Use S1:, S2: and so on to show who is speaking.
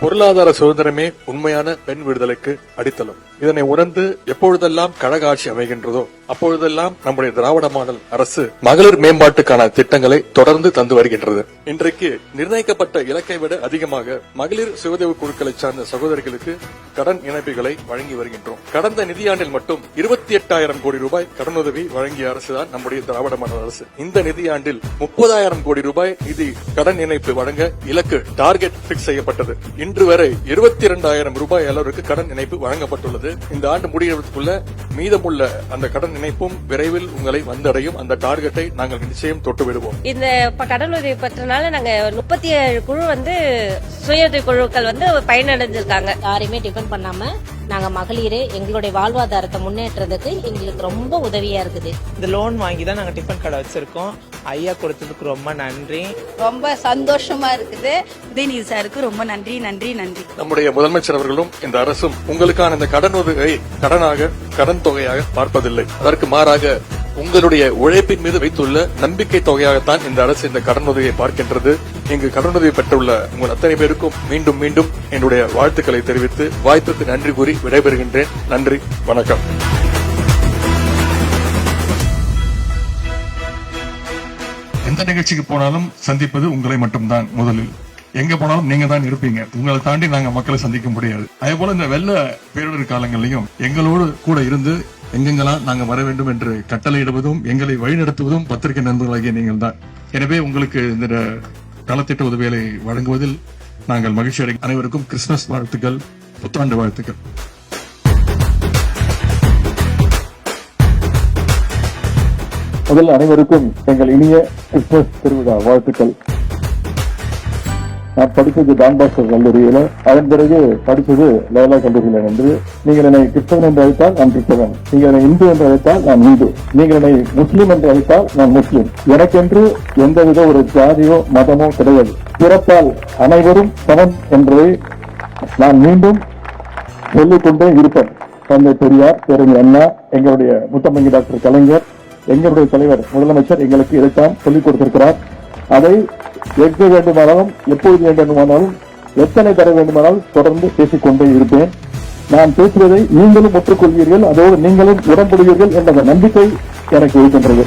S1: பொருளாதார சுதந்திரமே உண்மையான பெண் விடுதலைக்கு அடித்தளம். இதனை உணர்ந்து எப்பொழுதெல்லாம் கழக ஆட்சி அமைகின்றதோ அப்பொழுதெல்லாம் நம்முடைய திராவிட மாடல் அரசு மகளிர் மேம்பாட்டுக்கான திட்டங்களை தொடர்ந்து தந்து வருகின்றது. இன்றைக்கு நிர்ணயிக்கப்பட்ட இலக்கை விட அதிகமாக மகளிர் சுயதேவ குழுக்களை சார்ந்த சகோதரிகளுக்கு கடன் இணைப்புகளை வழங்கி வருகின்றோம். கடந்த நிதியாண்டில் மட்டும் இருபத்தி எட்டாயிரம் கோடி ரூபாய் கடனுதவி வழங்கிய அரசுதான் நம்முடைய திராவிட மாடல் அரசு. இந்த நிதியாண்டில் முப்பதாயிரம் கோடி ரூபாய் நிதி கடன் இணைப்பு வழங்க இலக்கு டார்கெட் பிக்ஸ் செய்யப்பட்டது. இன்று வரை இருபத்தி இரண்டாயிரம் ரூபாய் அளவிற்கு கடன் இணைப்பு வழங்கப்பட்டுள்ளது. இந்த ஆண்டு முடிவதற்குள்ள மீதமுள்ள அந்த கடன் இணைப்பும் விரைவில் உங்களை வந்தடையும். அந்த டார்கெட்டை நாங்கள் நிச்சயம் தொட்டு விடுவோம்
S2: இந்த கடனுதவி பெற்றனால நாங்க முப்பத்தி ஏழு குழு வந்து சுய உதவி குழுக்கள் வந்து பயனடைஞ்சிருக்காங்க.
S3: யாரையுமே டிபெண்ட் பண்ணாம நாங்க மகளிரே எங்களுடைய வாழ்வாதாரத்தை முன்னேற்றத்துக்கு எங்களுக்கு ரொம்ப உதவியா இருக்குது.
S4: இந்த லோன் வாங்கி தான் நாங்கள் டிஃபன் கடை வச்சிருக்கோம். ஐயா கொடுத்ததுக்கு ரொம்ப நன்றி.
S5: ரொம்ப சந்தோஷமா இருக்குது. உதயநிதி சாருக்கு ரொம்ப நன்றி நன்றி நன்றி.
S1: நம்முடைய முதலமைச்சர் அவர்களும் இந்த அரசும் உங்களுக்கான இந்த கடன் உதவியை கடனாக கடன் தொகையாக பார்ப்பதில்லை. அதற்கு மாறாக உங்களுடைய உழைப்பின் மீது வைத்துள்ள நம்பிக்கை தொகையாகத்தான் இந்த அரசு இந்த கடனுதவியை பார்க்கின்றது. இங்கு கடனுதவி பெற்றுள்ள உங்கள் அத்தனை பேருக்கும் மீண்டும் மீண்டும் என்னுடைய வாழ்த்துக்களை தெரிவித்து வாய்ப்புக்கு நன்றி கூறி விடைபெறுகின்றேன். நன்றி வணக்கம். எந்த நிகழ்ச்சிக்கு போனாலும் சந்திப்பது உங்களை மட்டும்தான் முதலில். எங்க போனாலும் நீங்க தான் இருப்பீங்க. உங்களை தாண்டி நாங்க மக்களை சந்திக்க முடியாது. அதே போல இந்த வெள்ள பேரிடர் காலங்களிலையும் எங்களோடு கூட இருந்து எங்கெங்கெல்லாம் நாங்க வர வேண்டும் என்று கட்டளையிடுவதும் எங்களை வழிநடத்துவதும் பத்திரிகை நண்பர்களாகிய நீங்கள் தான். எனவே உங்களுக்கு இந்த நலத்திட்ட உதவிகளை வழங்குவதில் நாங்கள் மகிழ்ச்சி அடை அனைவருக்கும் கிறிஸ்துமஸ் வாழ்த்துக்கள் புத்தாண்டு வாழ்த்துக்கள்.
S6: முதல் அனைவருக்கும் எங்கள் இனிய கிறிஸ்துமஸ் திருவிழா வாழ்த்துக்கள். நான் படித்தது டான்பாஸ்கர் கல்லூரியில். அதன் பிறகு படித்தது லயலா கல்லூரியில் நின்று நீங்கள் என்னை கிறிஸ்தவன் என்று அழைத்தால் நான் கிறிஸ்தவன். நீங்கள் என்னை இந்து என்று அழைத்தால் நான் இந்து. நீங்கள் என்னை முஸ்லீம் என்று அழைத்தால் நான் முஸ்லீம். எனக்கென்று எந்தவித ஒரு ஜாதியோ மதமோ கிடையாது. பிறப்பால் அனைவரும் சமம் என்பதை நான் மீண்டும் சொல்லிக்கொண்டே இருப்பேன். தந்தை பெரியார் பேரறிஞர் அண்ணா எங்களுடைய முத்தமங்கி டாக்டர் கலைஞர் எங்களுடைய தலைவர் முதலமைச்சர் எங்களுக்கு இதைத்தான் சொல்லிக் கொடுத்திருக்கிறார். அதை எங்கு வேண்டுமானாலும் எப்பொழுது வேண்டுமானாலும் எத்தனை தர வேண்டுமானாலும் தொடர்ந்து பேசிக்கொண்டே இருப்பேன். நான் பேசுவதை நீங்களும் ஒற்றுக்கொள்வீர்கள் அதோடு நீங்களும் உடன்படுவீர்கள் என்ற நம்பிக்கை எனக்கு இருக்கின்றது.